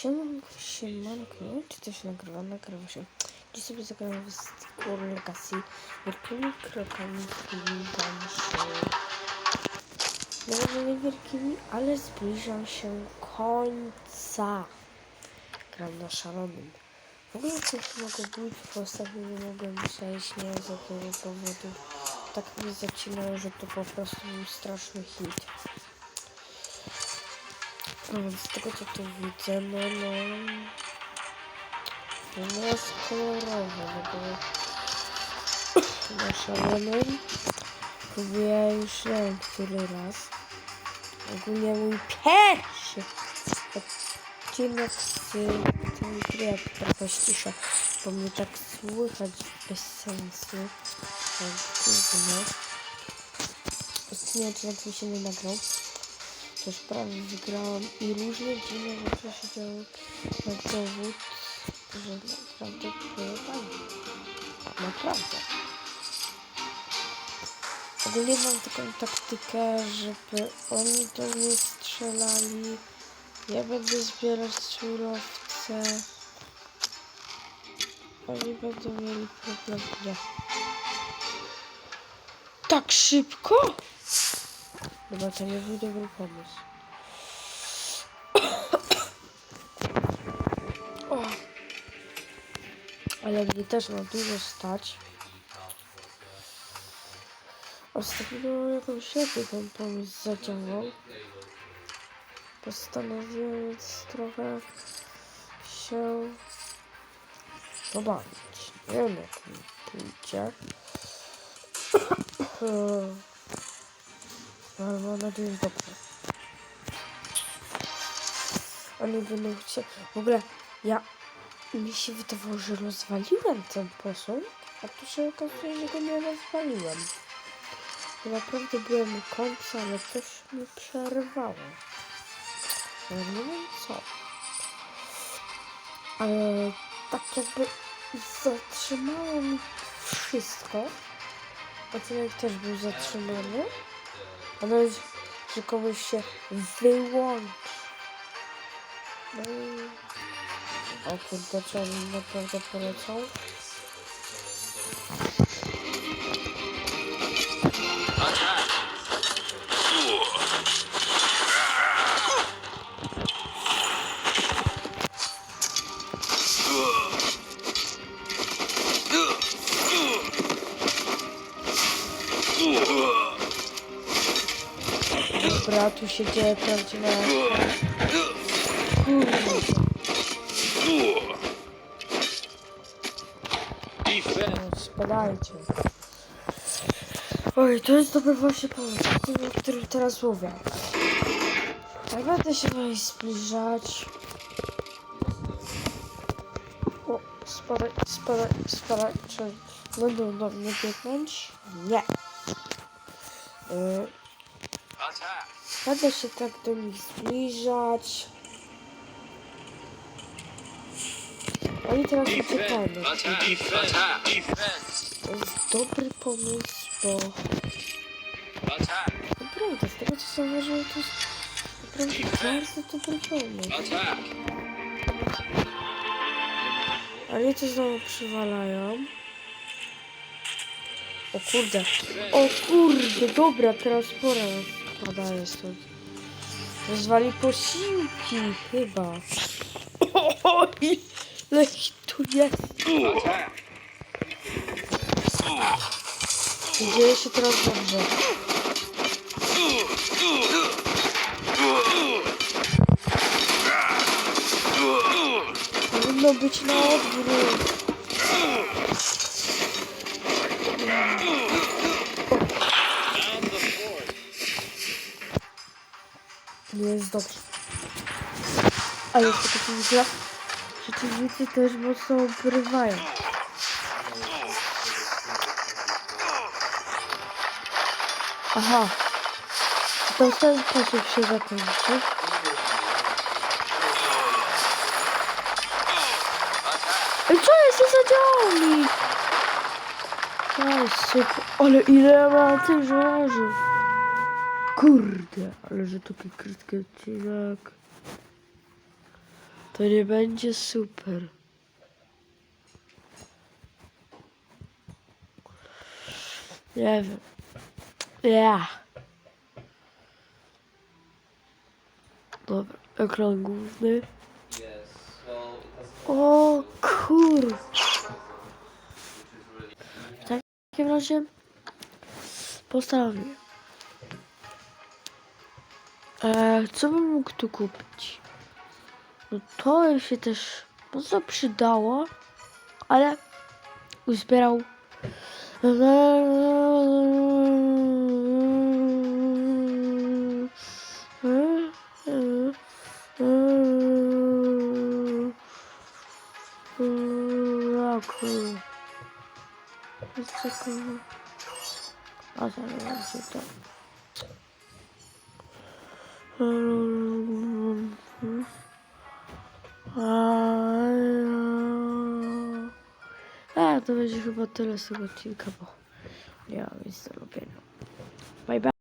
Siemanko, siemanko, nie wiem, czy to się nagrywa, nagrywa się. Dziś sobie zagrałem w Score Legacy. Wielkimi krokami zbliżam się. Może nie wielkimi, ale zbliżam się końca. Gram na szalonym. W ogóle coś mogło być, bo ostatnio nie mogłem przejść, nie z jakiego powodu. Tak mnie zacinało, że to po prostu był straszny hit. No z tego co tu widzę, no no... No jest kolorowo, no bo... Na szalonym próbuję już nie wiem który raz. Ogólnie mój pierwszy odcinek z tej gry, jak trochę cisza, bo mnie tak słychać bez sensu. Tak, gówno. Odcinek mi się nie nagrał też prawie wygrałam i różne dziwne rzeczy się działy na dowód, że naprawdę pojechali. Naprawdę. Ogólnie mam taką taktykę, żeby oni do mnie strzelali. Ja będę zbierać surowce. Oni będą mieli problem. Tak szybko? Chyba to nie był dobry pomysł. O. Ale mnie też ma dużo stać. Ostatnio jakoś lepiej ten pomysł zadziałał. Postanowiłem więc trochę się pobawić. Nie wiem jak mi pójdzie. Mam nadzieję, że dobrze. Oni będą chcieli... W ogóle ja... Mi się wydawało, że rozwaliłem ten posąg, a tu się okazuje, że go nie rozwaliłem. To naprawdę byłem u końca, ale coś mi przerwało. Nie wiem co. Ale tak jakby zatrzymało mi wszystko. Odcinek też był zatrzymany. A nawet, że komuś się wyłączy. No i... O kurde, czy on naprawdę polecał? Dobra, tu się dzieje prawdziwa... No, Spadajcie. Oj, to jest dobry właśnie pomysł, o którym teraz mówię. Tak będę się dalej zbliżać. O, spadaj, spadaj, spadaj. Czy będą do mnie biegnąć? Nie. Yy, Będę się tak do nich zbliżać. Oni teraz uciekają. To jest dobry pomysł, bo naprawdę z tego co zauważyłem, to jest naprawdę bardzo dobry pomysł. Ale to znowu przywalają. O kurde. O kurde, dobra, teraz pora spadaje stąd. Rozwali posiłki chyba. Oj, ile ich tu jest. Dzieje się teraz dobrze. Powinno być na odwrót. Nie jest dobrze. Ale co widzę, przeciwnicy też mocno obrywają. Aha. To w ten sposób się zakończy. Co jest? Nie zadziałało mi! Ej, super. Ale ile mam tych żołnierzy? Kurde, ale że taki krótki odcinek. To nie będzie super. Nie wiem. Ja. Dobra, ekran główny. O kur... W takim razie postanowię. E, co bym mógł tu kupić? No to się też mocno przydało, ale uzbierał. Dlaczego? A. A, to będzie chyba tyle z tego odcinka, bo nie mam nic do robienia. Bye bye.